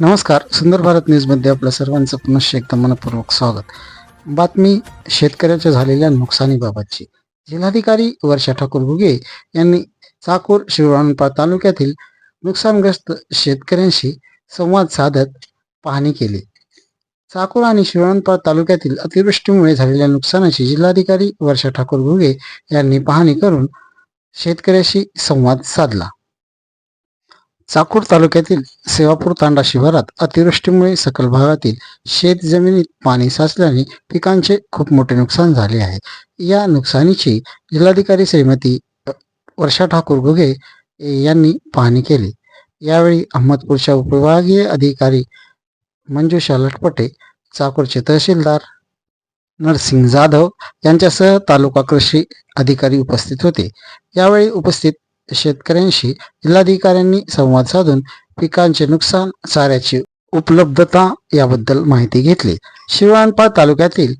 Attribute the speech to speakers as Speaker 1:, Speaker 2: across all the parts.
Speaker 1: नमस्कार सुंदर भारत न्यूजमध्ये आपल्या सर्वांचं पुनश्च एकदा मनपूर्वक स्वागत. बातमी शेतकऱ्याच्या झालेल्या नुकसानीबाबतची. जिल्हाधिकारी वर्षा ठाकूर घुगे यांनी चाकूर शिवराणपा तालुक्यातील नुकसानग्रस्त शेतकऱ्यांशी संवाद साधत पाहणी केली. चाकूर आणि शिवराणपा तालुक्यातील अतिवृष्टीमुळे झालेल्या नुकसानाची जिल्हाधिकारी वर्षा ठाकूर घुगे यांनी पाहणी करून शेतकऱ्याशी संवाद साधला. चाकूर तालुक्यातील सेवापूर तांडा शिवारात अतिवृष्टीमुळे सकल भागातील शेत जमिनीत पाणी साचल्याने पिकांचे खूप मोठे नुकसान झाले आहे. या नुकसानीची जिल्हाधिकारी श्रीमती वर्षा ठाकूर घुगे यांनी पाहणी केली. यावेळी अहमदपूरच्या उपविभागीय अधिकारी मंजुषा लटपटे चाकूरचे तहसीलदार नरसिंग जाधव यांच्यासह तालुका कृषी अधिकारी उपस्थित होते. यावेळी उपस्थित शेतकऱ्यांशी जिल्हाधिकाऱ्यांनी संवाद साधून पिकांचे नुकसान चाऱ्याची उपलब्धता याबद्दल माहिती घेतली. शिवाणपा तालुक्यातील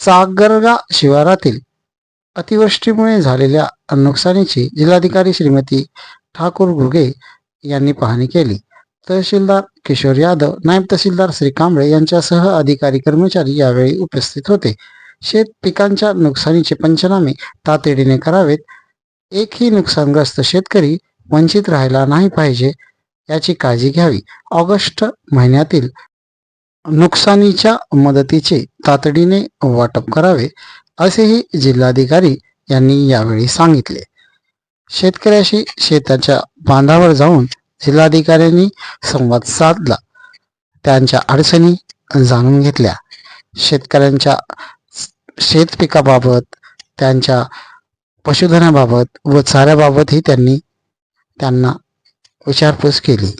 Speaker 1: चागरगा शिवारातील अतिवृष्टीमुळे झालेल्या नुकसानीची जिल्हाधिकारी श्रीमती ठाकूर घुगे यांनी पाहणी केली. तहसीलदार किशोर यादव नायब तहसीलदार श्री कांबळे यांच्यासह अधिकारी कर्मचारी यावेळी उपस्थित होते. शेत पिकांच्या नुकसानीचे पंचनामे तातडीने करावेत एकही नुकसानग्रस्त शेतकरी वंचित राहायला नाही पाहिजे याची काळजी घ्यावी. ऑगस्ट महिन्यातील नुकसानीच्या मदतीचे तातडीने वाटप करावे असेही जिल्हाधिकारी यांनी यावेळी सांगितले. शेतकऱ्याशी शेताच्या बांधावर जाऊन जिल्हाधिकाऱ्यांनी संवाद साधला. त्यांच्या अडचणी जाणून घेतल्या. शेतकऱ्यांच्या शेतपिकाबाबत त्यांच्या पशुधनाबाबत व चाऱ्याबाबतही त्यांनी त्यांना विचारपूस केली.